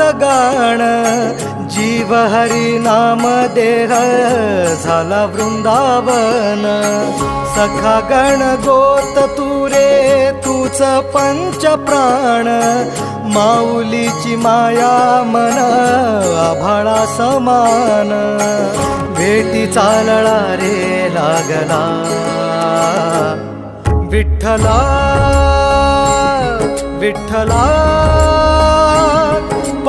गाण. जीव हरी नाम देह झाला वृंदावन. सखा गण गोत तुरे तूच पंच प्राण. माऊलीची माया मन आभाळा समान. भेटी चालळा रे लागला. विठ्ठला विठ्ठला.